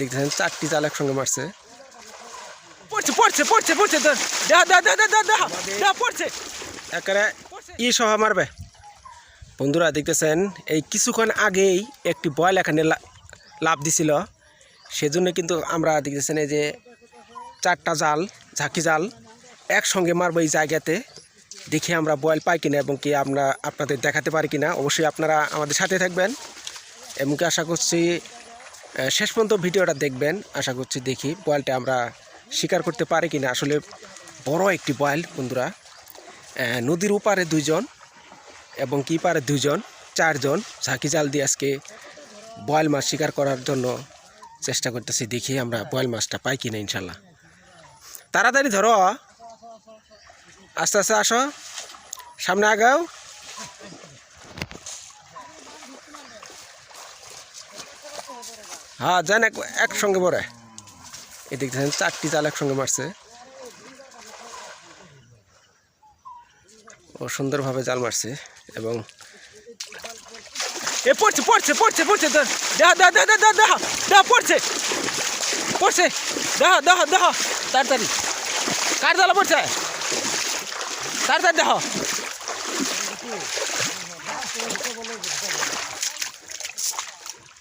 দেখেন চারটি জাল একসঙ্গে মারছে। পড়ছে পড়ছে পড়ছে পড়ছে পড়ছে। একেবারে ই সহ মারবে। বন্ধুরা দেখতেছেন এই কিছুক্ষণ আগেই একটি বয়েল এখানে লাভ দিছিল। সেজন্য কিন্তু আমরা দেখতেছেন এই যে চারটা জাল ঝাঁকি জাল একসঙ্গে মারবো এই জায়গাতে। দেখি আমরা বয়েল পাই কিনা এবং কি আমরা আপনাদের দেখাতে পারি কিনা। অবশ্যই আপনারা আমাদের সাথে থাকবেন। এবং কি আশা করছি শেষ পর্যন্ত ভিডিওটা দেখবেন। আশা করছি দেখি বয়েলটা আমরা শিকার করতে পারি কিনা। আসলে বড় একটি বয়েল বন্ধুরা। নদীর উপারে দুইজন এবং কি পারে দুইজন, চারজন। ঝাঁকি জাল দিয়ে আজকে বয়েল মাছ শিকার করার জন্য চেষ্টা করতেছি, দেখি আমরা বয়েল মাছটা পাই কিনা ইনশাল্লাহ। তাড়াতাড়ি ধরো। আস্তে আস্তে আসো। সামনে আগাও। হ্যাঁ যান এক একসঙ্গে পরে এদিক দেখেন, চারটি জাল একসঙ্গে মারছে। ও সুন্দরভাবে জাল মারছে এবং এ, পড়ছে পড়ছে পড়ছে পড়ছে দেখা দেখা দেখা দেখা দেখা দেখা পড়ছে। পড়ছে। দেখা দেখা দেখা তাড়াতাড়ি। কার জালা পড়ছে? তাড়াতাড়ি দেখো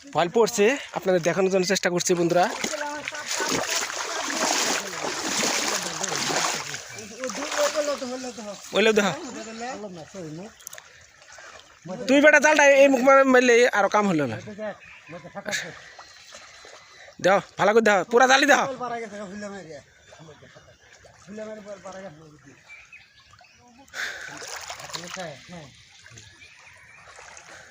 ফল পড়ছে, আপনাদের দেখানোর জন্য চেষ্টা করছি বন্ধুরা। তুই বেটা জালটা এই মুখ মার- মারলে আরও কাম হলো না। দেহ ভালো করে দেহ পুরা জালি দেহ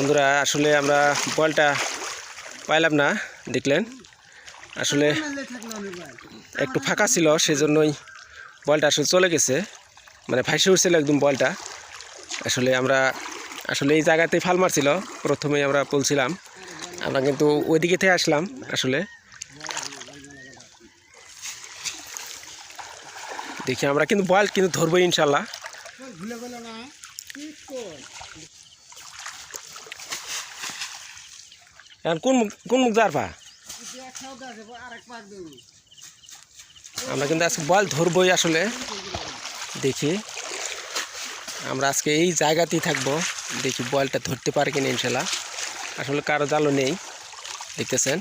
বন্ধুরা, আসলে আমরা বলটা পাইলাম না, দেখলেন। আসলে একটু ফাঁকা ছিল, সেজন্যই বলটা আসলে চলে গেছে। মানে ফাইসে উঠছিল একদম বলটা। আসলে আমরা, আসলে এই জায়গাতেই ফাল মারছিল প্রথমেই আমরা বলছিলাম। আমরা কিন্তু ওইদিকে থেকে আসলাম, আসলে। দেখি, আমরা কিন্তু বল কিন্তু ধরবো ইনশাল্লাহ ভুলে গেল না কি কর কোন মুখ কোন মুখ যার পা? একটাও দেখে আর এক পাক দেবো আমরা কিন্তু আজকে বল ধরবই আসলে। দেখি। আমরা আজকে এই জায়গাতেই থাকব। দেখি বলটা ধরতে পারে কিনা ইনশাল্লাহ। আসলে কারও জালও নেই। দেখতেছেন?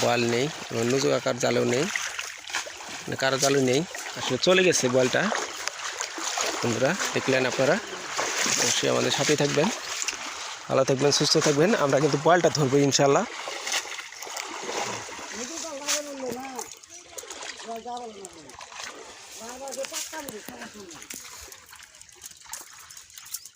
বল নেই নুজু আকার জালও নেই। মানে কারও জালও নেই। আসলে চলে গেছে বলটা। বন্ধুরা, দেখলেন আপনারা? অবশ্যই আমাদের সাথেই থাকবেন। ভালো থাকবেন সুস্থ থাকবেন আমরা কিন্তু পয়ালটা ধরবো ইনশাল্লাহ